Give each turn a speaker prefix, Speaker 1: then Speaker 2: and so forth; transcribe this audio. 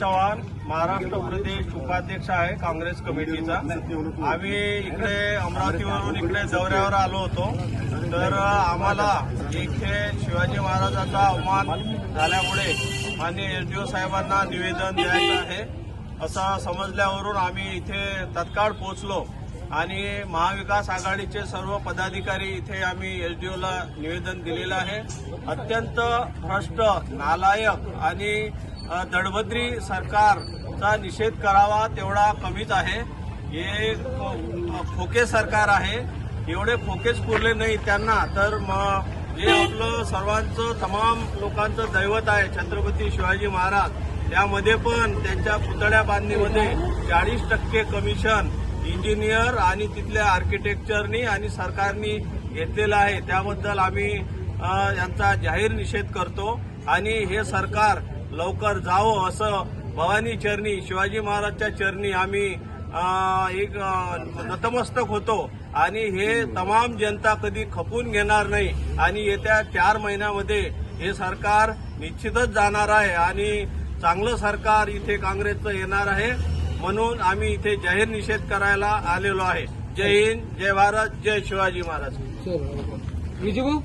Speaker 1: चव्हाण महाराष्ट्र प्रदेश उपाध्यक्ष आहे काँग्रेस कमिटीचा. आम्ही इकडे अमरावतीवरून इकडे दौऱ्यावर आलो होतो. तर आम्हाला इथे शिवाजी महाराजांचा अवमान झाल्यामुळे माननीय ओ साहेबांना निवेदन द्यायचं आहे. असं समजल्यावरून आम्ही इथे तत्काळ पोहोचलो आणि महाविकास आघाडीचे सर्व पदाधिकारी इथे आम्ही एसडीओला निवेदन दिलेलं आहे. अत्यंत भ्रष्ट नालायक आणि दडबद्री सरकारचा निषेध करावा तेवढा कमीच आहे. हे फोके सरकार आहे. एवढे फोकेच पुरले नाही त्यांना. तर मग जे आपलं सर्वांचं तमाम लोकांचं दैवत आहे छत्रपती शिवाजी महाराज त्यामध्ये पण त्यांच्या पुतळ्या बांधणीमध्ये चाळीस टक्के कमिशन इंजिनियर आणि तिथल्या आर्किटेक्चरनी आणि सरकारनी घेतलेलं आहे. त्याबद्दल आम्ही यांचा जाहीर निषेध करतो. आणि हे सरकार लवकर जावं असं भवानी चरणी शिवाजी महाराजच्या चरणी आम्ही एक नतमस्तक होतो. आणि हे तमाम जनता कधी खपून घेणार नाही. आणि येत्या चार महिन्यामध्ये हे सरकार निश्चितच जाणार आहे. आणि चांगलं सरकार इथे काँग्रेसचं येणार आहे म्हणून आम्ही इथे जाहीर निषेध करायला आलेलो आहे. जय हिंद जय भारत जय शिवाजी महाराज.
Speaker 2: भाऊ